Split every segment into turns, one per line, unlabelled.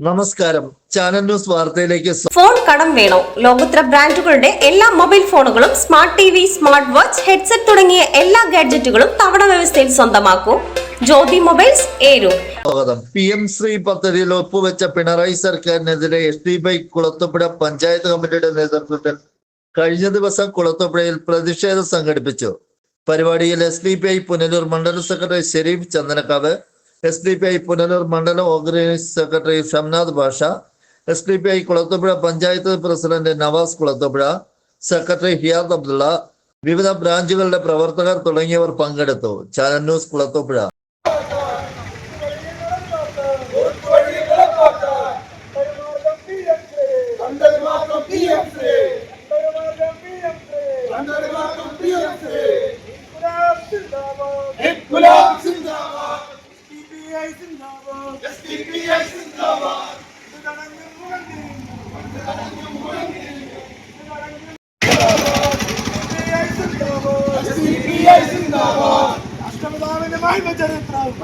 നമസ്കാരം. Channel news വാർത്തയിലേക്ക്
phone കടം വേണോ? ലോകോത്തര ബ്രാൻഡുകളുടെ എല്ലാ മൊബൈൽ ഫോണുകളും smart T V smart watch headset തുടങ്ങിയ എല്ലാ ഗാഡ്ജറ്റുകളും തവണ വ്യവസ്ഥയിൽ സ്വന്തമാക്കൂ. ജ്യോതി മൊബൈൽസ് ഏരു
സ്വാഗതം. പി എം ശ്രീ പദ്ധതിയിൽ ഒപ്പുവെച്ച പിണറായി സർക്കാരിനെതിരെ എസ് ഡി ബൈ കുളത്തുപുഴ പഞ്ചായത്ത് കമ്മിറ്റിയുടെ നേതൃത്വത്തിൽ കഴിഞ്ഞ ദിവസം കുളത്തുപുഴയിൽ പ്രതിഷേധം സംഘടിപ്പിച്ചു. പരിപാടിയിൽ S D P I Punalur മണ്ഡലം secretary Sherif Chandanakkavu S D P I Punalur മണ്ഡലം organise secretary Shamnath Basha S D P I Kulathupuzha panchayat president Navas Kulathupuzha secretary Hiyad Abdulla വിവിധ ബ്രാഞ്ചുകളുടെ പ്രവർത്തകർ തുടങ്ങിയവർ പങ്കെടുത്തു. ചാനൽ ന്യൂസ് കുളത്തുപുഴ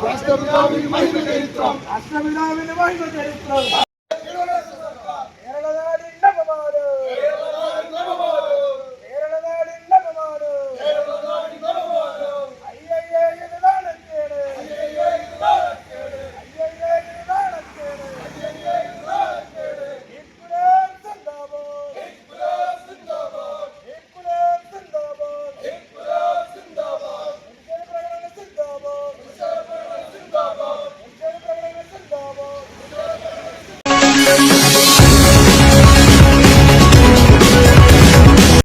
രാഷ്ട്രപിതാവിന് മഹിമ ചരിത്രം.
രാഷ്ട്രപിതാവിന്റെ മഹിമ ചരിത്രം.